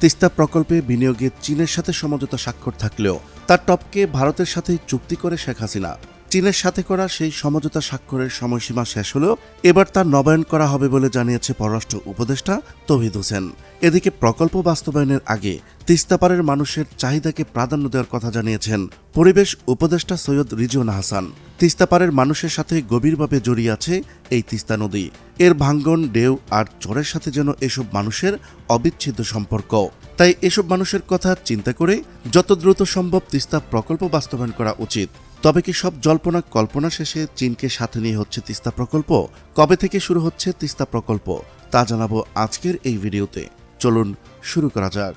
তিস্তা প্রকল্পে বিনিয়োগে চীনের সাথে সমঝোতা স্বাক্ষর থাকলেও তার টপকে ভারতের সাথে চুক্তি করে শেখ হাসিনা। চীনের সাথে করা সেই সমঝোতা স্বাক্ষরের সময়সীমা শেষ হলেও এবার তার নবায়ন করা হবে বলে জানিয়েছে পররাষ্ট্র উপদেষ্টা তৌহিদ হোসেন। এদিকে প্রকল্প বাস্তবায়নের আগে তিস্তাপাড়ের মানুষের চাহিদাকে প্রাধান্য দেওয়ার কথা জানিয়েছেন পরিবেশ উপদেষ্টা সৈয়দ রিজন হাসান। তিস্তাপাড়ের মানুষের সাথে গভীরভাবে জড়িয়ে আছে এই তিস্তা নদী। এর ভাঙ্গন ডেউ আর চরের সাথে যেন এসব মানুষের অবিচ্ছেদ্য সম্পর্ক। তাই এসব মানুষের কথা চিন্তা করে যত দ্রুত সম্ভব তিস্তা প্রকল্প বাস্তবায়ন করা উচিত। তবে কি সব জল্পনা কল্পনা শেষে চীনকে সাথে নিয়ে হচ্ছে তিস্তা প্রকল্প? কবে থেকে শুরু হচ্ছে তিস্তা প্রকল্প? তা জানাব আজকের এই ভিডিওতে। চলুন শুরু করা যাক।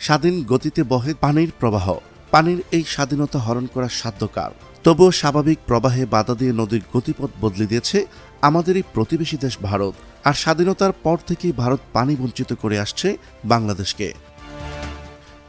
স্বাধীন গতিতে বহে পানির প্রবাহ। পানির এই স্বাধীনতা হরণ করা সাধ্যকার। তবুও স্বাভাবিক প্রবাহে বাধা দিয়ে নদীর গতিপথ বদলে দিয়েছে আমাদের এই প্রতিবেশী দেশ ভারত। আর স্বাধীনতার পর থেকেই ভারত পানি বঞ্চিত করে আসছে বাংলাদেশকে।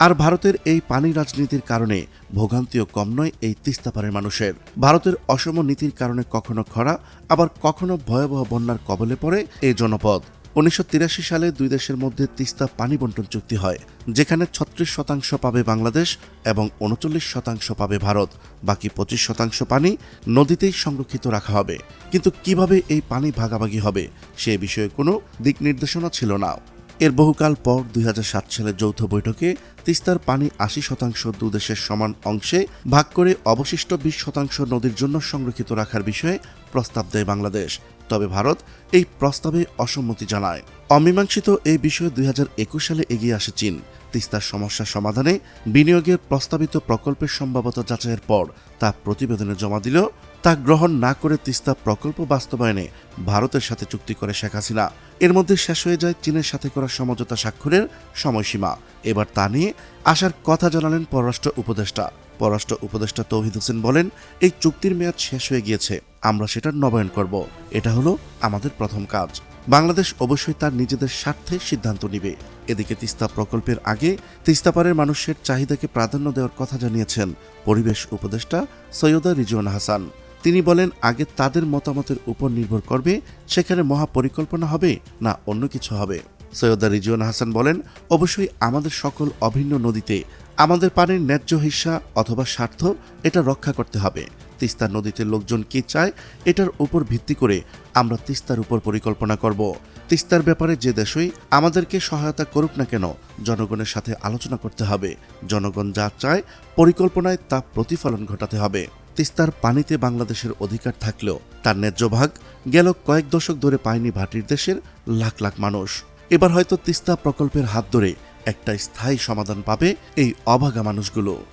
আর ভারতের এই পানি রাজনীতির কারণে ভোগান্তিও কম নয় এই তিস্তাপাড়ের মানুষের। ভারতের অসম নীতির কারণে কখনো খরা, আবার কখনো ভয়াবহ বন্যার কবলে পড়ে এই জনপদ। উনিশশো তিরাশি সালে দুই দেশের মধ্যে তিস্তা পানি বন্টন চুক্তি হয়, যেখানে ছত্রিশ শতাংশ পাবে বাংলাদেশ এবং উনচল্লিশ শতাংশ পাবে ভারত। বাকি পঁচিশ শতাংশ পানি নদীতেই সংরক্ষিত রাখা হবে। কিন্তু কীভাবে এই পানি ভাগাভাগি হবে, সে বিষয়ে কোনো দিক নির্দেশনা ছিল না। এর বহুকাল পর দুই হাজার সাত সালের যৌথ বৈঠকে তিস্তার পানি আশি শতাংশ দুদেশের সমান অংশে ভাগ করে অবশিষ্ট বিশ শতাংশ নদীর জন্য সংরক্ষিত রাখার বিষয়ে প্রস্তাব দেয় বাংলাদেশ। তবে ভারত এই প্রস্তাবে অসম্মতি জানায়। অমীমাংসিত এই বিষয়ে দুই হাজার একুশ সালে এগিয়ে আসে চীন। তিস্তার সমস্যা সমাধানে বিনিয়োগের প্রস্তাবিত প্রকল্পের সম্ভাব্যতা যাচাইয়ের পর তা প্রতিবেদনে জমা দিল তা গ্রহণ না করে তিস্তা প্রকল্প বাস্তবায়নে ভারতের সাথে চুক্তি করে শেখ হাসিনা। এর মধ্যে শেষ হয়ে যায় চীনের সাথে করা সমঝোতা স্বাক্ষরের সময়সীমা। এবার তা নিয়ে আসার কথা জানালেন পররাষ্ট্র উপদেষ্টা। পররাষ্ট্র উপদেষ্টা তৌহিদ হোসেন বলেন, এই চুক্তির মেয়াদ শেষ হয়ে গিয়েছে, আমরা সেটা নবায়ন করব। এটা হলো আমাদের প্রথম কাজ। বাংলাদেশ অবশ্যই তার নিজেদের স্বার্থে সিদ্ধান্ত নিবে। এদিকে তিস্তা প্রকল্পের আগে তিস্তাপাড়ের মানুষের চাহিদাকে প্রাধান্য দেওয়ার কথা জানিয়েছেন পরিবেশ উপদেষ্টা সৈয়দা রিজওয়ান হাসান। তিনি বলেন, আগে তাদের মতামতের উপর নির্ভর করবে, সেখানে মহাপরিকল্পনা হবে না অন্য কিছু হবে। সৈয়দা রিজওয়ান হাসান বলেন, অবশ্যই আমাদের সকল অভিন্ন নদীতে আমাদের পানির ন্যায্য হিস্সা অথবা স্বার্থ, এটা রক্ষা করতে হবে। তিস্তা নদীতে লোকজন কি চায়, এটার উপর ভিত্তি করে আমরা তিস্তার উপর পরিকল্পনা করব। তিস্তার ব্যাপারে যে দেশই আমাদেরকে সহায়তা করুক না কেন, জনগণের সাথে আলোচনা করতে হবে। জনগণ যা চায়, পরিকল্পনায় তা প্রতিফলন ঘটাতে হবে। তিস্তার পানিতে বাংলাদেশের অধিকার থাকলেও তার ন্যায্য ভাগ গেল কয়েক দশক ধরে পায়নি ভাটির দেশের লাখ লাখ মানুষ। এবার হয়তো তিস্তা প্রকল্পের হাত ধরে একটা স্থায়ী সমাধান পাবে এই অভাগা মানুষগুলো।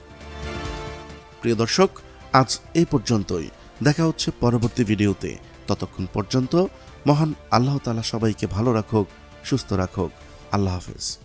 প্রিয় দর্শক, আজ এই পর্যন্তই। দেখা হচ্ছে পরবর্তী ভিডিওতে। ততক্ষণ পর্যন্ত মহান আল্লাহ তালা সবাইকে ভালো রাখুক, সুস্থ রাখুক। আল্লাহ হাফেজ।